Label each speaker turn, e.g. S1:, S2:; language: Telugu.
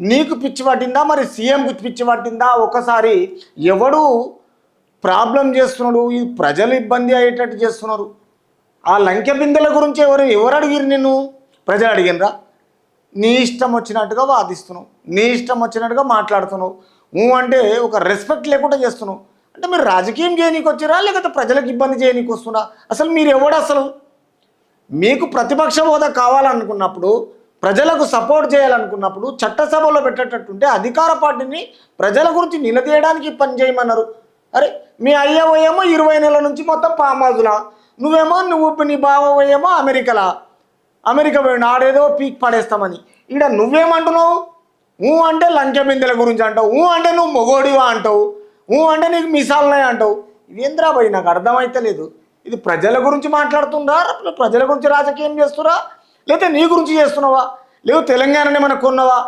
S1: నీకు పిచ్చి పట్టిందా? మరి సీఎంకు పిచ్చి పట్టిందా? ఒకసారి ఎవడు ప్రాబ్లం చేస్తున్నాడు? ఈ ప్రజలు ఇబ్బంది అయ్యేటట్టు చేస్తున్నారు. ఆ లంకె బిందెల గురించి ఎవరు ఎవరు అడిగిరు నిన్ను? ప్రజలు అడిగినరా? నీ ఇష్టం వచ్చినట్టుగా వాదిస్తున్నావు. నీ ఇష్టం వచ్చినట్టుగా మాట్లాడుతున్నావు. నువ్వు అంటే ఒక రెస్పెక్ట్ లేకుండా చేస్తున్నావు. అంటే మీరు రాజకీయం చేయనీకి వచ్చిరా? లేకపోతే ప్రజలకు ఇబ్బంది చేయనీకి వస్తున్నా? అసలు మీరు ఎవడు అసలు? మీకు ప్రతిపక్ష హోదా కావాలనుకున్నప్పుడు ప్రజలకు సపోర్ట్ చేయాలనుకున్నప్పుడు చట్టసభలో పెట్టేటట్టుంటే అధికార పార్టీని ప్రజల గురించి నిలదీయడానికి పని చేయమన్నారు. అరే మీ అయ్యవ ఏమో ఇరవై నెలల నుంచి మొత్తం పామాజులా. నువ్వేమో నువ్వు నీ బావ ఏమో అమెరికాలా. అమెరికా పోయిన ఆడేదో పీక్ పడేస్తామని. ఈడ నువ్వేమంటున్నావు? ఊ అంటే లంకె బిందెల గురించి అంటావు. ఊ అంటే నువ్వు మొగోడివా అంటావు? ఊ అంటే నీకు మిసాలున్నాయి అంటావు? ఇదేంద్రా పోయి నాకు అర్థమైతే లేదు ఇది ప్రజల గురించి మాట్లాడుతుందా? ప్రజల గురించి రాజకీయం చేస్తురా? లేకపోతే నీ గురించి చేస్తున్నావా? లేవు తెలంగాణని మనకు కొన్నావా?